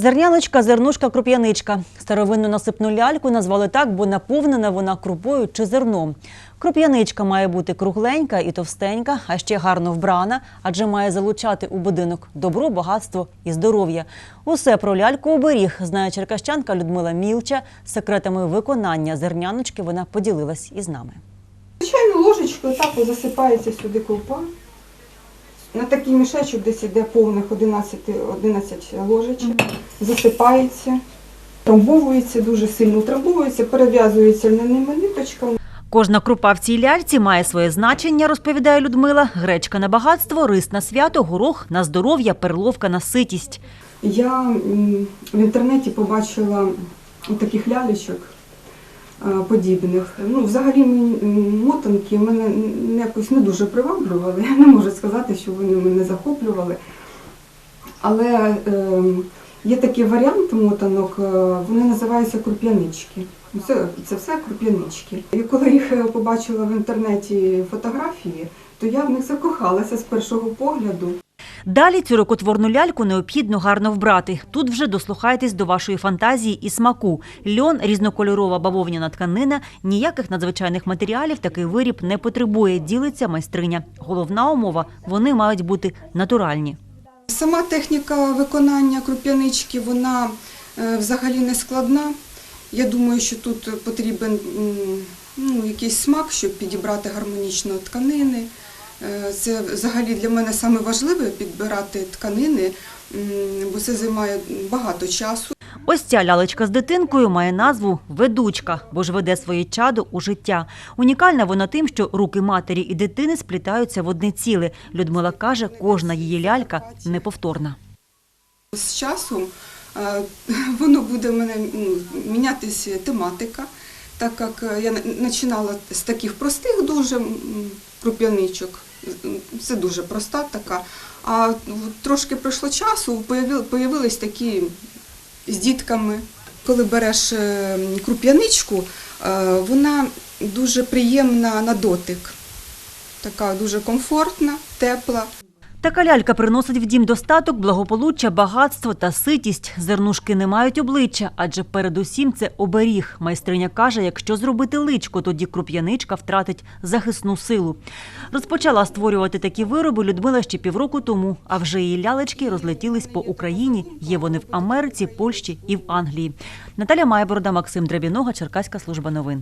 Зерняночка, зернушка, круп'яничка. Старовинну насипну ляльку назвали так, бо наповнена вона крупою чи зерном. Круп'яничка має бути кругленька і товстенька, а ще гарно вбрана, адже має залучати у будинок добро, багатство і здоров'я. Усе про ляльку оберіг знає черкащанка Людмила Мілча. Секретами виконання зерняночки вона поділилась із нами. Звичайно, ложечкою так засипається сюди ковпа. На такий мішечок десь іде повних 11, 11 ложечок. Засипається, трамбовується дуже сильно, трамбовується, перев'язується льняними ниточками. Кожна крупа в цій ляльці має своє значення, розповідає Людмила. Гречка на багатство, рис на свято, горох на здоров'я, перловка на ситість. Я в інтернеті побачила таких лялечок подібних. Ну, взагалі мотанки мене якось не дуже приваблювали. Я не можу сказати, що вони мене захоплювали. Але е, є такий варіант мотанок, е, вони називаються круп'янички. Це, це все круп'янички. І коли їх е, побачила в інтернеті фотографії, то я в них закохалася з першого погляду. Далі цю рукотворну ляльку необхідно гарно вбрати. Тут вже дослухайтесь до вашої фантазії і смаку. Льон, різнокольорова бавовняна тканина, ніяких надзвичайних матеріалів такий виріб не потребує, ділиться майстриня. Головна умова – вони мають бути натуральні. Сама техніка виконання круп'янички, вона е, взагалі не складна. Я думаю, що тут потрібен ну, якийсь смак, щоб підібрати гармонічно тканини. Е, Це взагалі для мене саме важливе підбирати тканини, бо це займає багато часу. Ось ця лялечка з дитинкою має назву «Ведучка», бо ж веде своє чадо у життя. Унікальна вона тим, що руки матері і дитини сплітаються в одне ціле. Людмила каже, кожна її лялька неповторна. З часом е, воно буде мене ну, мінятися тематика, так як я на- починала з таких простих дуже круп'яничок. Це дуже проста така. А трошки пройшло часу, появи- появились такі з дітками. Коли береш е, круп'яничку, е, вона дуже приємна на дотик. Така дуже комфортна, тепла. Така лялька приносить в дім достаток, благополуччя, багатство та ситість. Зернушки не мають обличчя, адже передусім це оберіг. Майстриня каже, якщо зробити личко, тоді круп'яничка втратить захисну силу. Розпочала створювати такі вироби Людмила ще півроку тому, а вже її лялечки розлетілись по Україні. Є вони в Америці, Польщі і в Англії. Наталя Майборода, Максим Дребінога, Черкаська служба новин.